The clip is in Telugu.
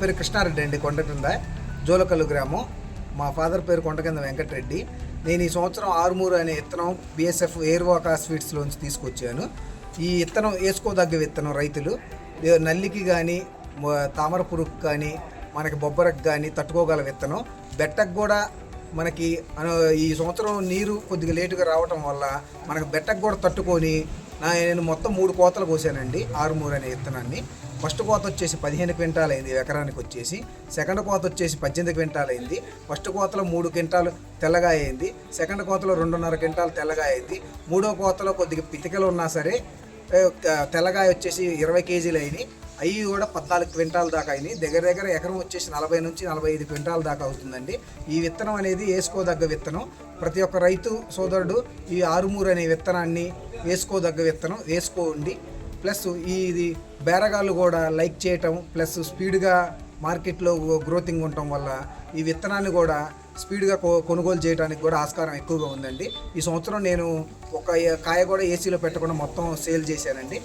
పేరు కృష్ణారెడ్డి అండి కొండ కింద జోలకల్లు గ్రామం. మా ఫాదర్ పేరు కొండకింద వెంకటరెడ్డి. నేను ఈ సంవత్సరం ఆరుమూరు అనే విత్తనం బిఎస్ఎఫ్ ఎయిర్వాకా స్వీట్స్లోంచి తీసుకొచ్చాను. ఈ విత్తనం వేసుకోదగ్గ విత్తనం రైతులు. నల్లికి కానీ తామర పురుగు కానీ మనకి బొబ్బరకు కానీ తట్టుకోగల విత్తనం. బెట్టకు కూడా మనకి ఈ సంవత్సరం నీరు కొద్దిగా లేటుగా రావటం వల్ల మనకు బెట్టకు కూడా తట్టుకొని నా నేను మొత్తం మూడు కోతలు కోసానండి ఆరుమూరు అనే విత్తనాన్ని. ఫస్ట్ కోత వచ్చేసి పదిహేను క్వింటాల్ అయింది ఎకరానికి వచ్చేసి. సెకండ్ కోత వచ్చేసి పద్దెనిమిది క్వింటాల్ అయింది ఫస్ట్ కోతలో మూడు క్వింటాలు తెల్లగా అయింది. సెకండ్ కోతలో రెండున్నర క్వింటాలు తెల్లగా అయింది. మూడో కోతలో కొద్దిగా పితికలు ఉన్నా సరే తెల్లగాయ వచ్చేసి ఇరవై కేజీలు అయినాయి అవి కూడా పద్నాలుగు క్వింటాల్ దాకా అయినాయి. దగ్గర దగ్గర ఎకరం వచ్చేసి నలభై నుంచి నలభై ఐదు క్వింటాల్ దాకా అవుతుందండి. ఈ విత్తనం అనేది వేసుకోదగ్గ విత్తనం. ప్రతి ఒక్క రైతు సోదరుడు ఈ ఆరుమూరు అనే విత్తనాన్ని వేసుకోదగ్గ విత్తనం. వేసుకోండి. ప్లస్ ఇది బేరగాళ్ళు కూడా లైక్ చేయటం ప్లస్ స్పీడ్గా మార్కెట్లో గ్రోతింగ్ ఉండటం వల్ల ఈ విత్తనాన్ని కూడా స్పీడ్గా కొ కొనుగోలు చేయడానికి కూడా ఆస్కారం ఎక్కువగా ఉందండి. ఈ సంవత్సరం నేను ఒక కాయ కూడా ఏసీలో పెట్టకుండా మొత్తం సేల్ చేశానండి.